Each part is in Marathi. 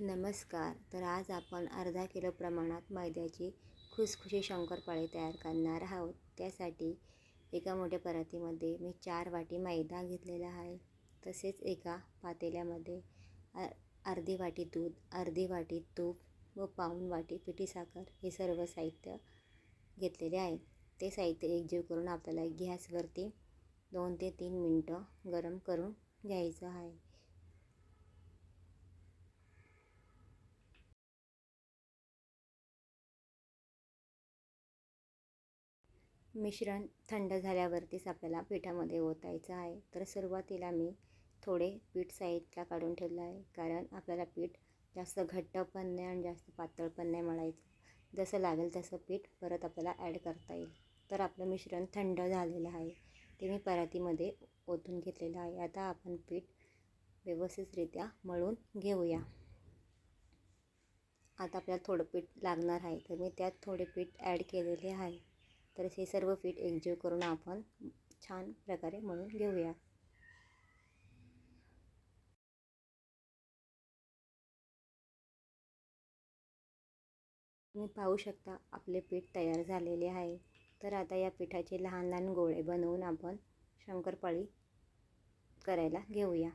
नमस्कार. तर आज आपण अर्धा किलो प्रमाणात मैद्याची खुसखुशी शंकरपाळी तयार करणार आहोत. त्यासाठी एका मोठ्या परातीमध्ये मी चार वाटी मैदा घेतलेला आहे. तसेच एका पातेल्यामध्ये अ अर्धी वाटी दूध अर्धी वाटी तूप व पाऊण वाटी पिठी साखर हे सर्व साहित्य घेतलेले आहे. ते साहित्य एकजीव करून आपल्याला गॅसवरती दोन ते तीन मिनटं गरम करून घ्यायचं आहे. मिश्रण थंड झाल्यावरतीच आपल्याला पिठामध्ये ओतायचं आहे. तर सुरुवातीला मी थोडे पीठ साईडला काढून ठेवलं आहे. कारण आपल्याला पीठ जास्त घट्ट पण नाही आणि जास्त पातळ पण नाही मळायचं. जसं लागेल तसं पीठ परत आपल्याला ॲड करता येईल. तर आपलं मिश्रण थंड झालेलं आहे. ते मी परातीमध्ये ओतून घेतलेलं आहे. आता आपण पीठ व्यवस्थितरित्या मळून घेऊया. आता आपल्याला थोडं पीठ लागणार आहे. तर मी त्यात थोडे पीठ ॲड केलेले आहे. तर हे सर्व पीठ एकजीव करून आपण छान प्रकारे मळून घेऊया. तुम्ही पाहू शकता आपले पीठ तयार झालेले आहे. तर आता या पिठाचे लहान लहान गोळे बनवून आपण शंकरपाळी करायला घेऊया.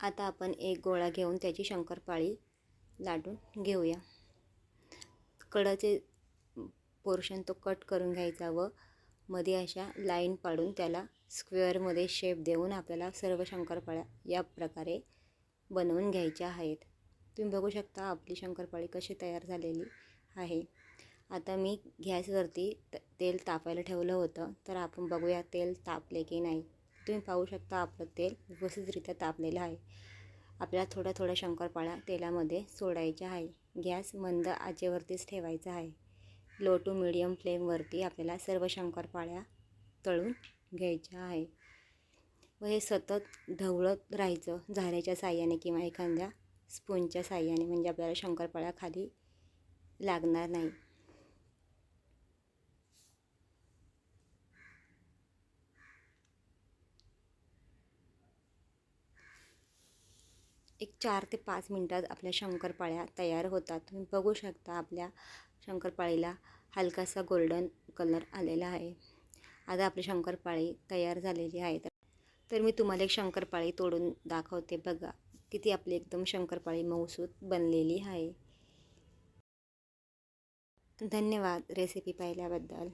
आता आपण एक गोळा घेऊन त्याची शंकरपाळी लाटून घेऊया. कडाचे पोर्शन तो कट करून घ्यायचा व मध्ये अशा लाईन पाडून त्याला स्क्वेअरमध्ये शेप देऊन आपल्याला सर्व शंकरपाळ्या या प्रकारे बनवून घ्यायच्या आहेत. तुम्ही बघू शकता आपली शंकरपाळी कशी तयार झालेली आहे. आता मी गॅसवरती त तेल तापायला ठेवलं होतं तर आपण बघूया तेल तापले की नाही. तुम्ही पाहू शकता आपलं तेल व्यवस्थितरित्या तापलेलं आहे. आपल्याला थोड्या थोड्या शंकरपाळ्या तेलामध्ये सोडायच्या आहे. गॅस मंद आचेवरतीच ठेवायचा आहे. लो टू मिडियम फ्लेमवरती आपल्याला सर्व शंकरपाळ्या तळून घ्यायच्या आहे व हे सतत ढवळत राहायचं झाऱ्याच्या साह्याने किंवा एखाद्या स्पूनच्या साह्याने म्हणजे आपल्याला शंकरपाळ्या खाली लागणार नाही एक चार ते पाच मिनटात आपल्या शंकरपाळ्या तयार होतात. तुम्ही बघू शकता आपल्या शंकरपाळीला हलकासा गोल्डन कलर आलेला आहे. आता आपली शंकरपाळी तयार झालेली आहे. तर मी तुम्हाला एक शंकरपाळी तोडून दाखवते बघा. किती आपली एकदम शंकरपाळी मऊसूत बनलेली आहे. धन्यवाद रेसिपी पाहिल्याबद्दल.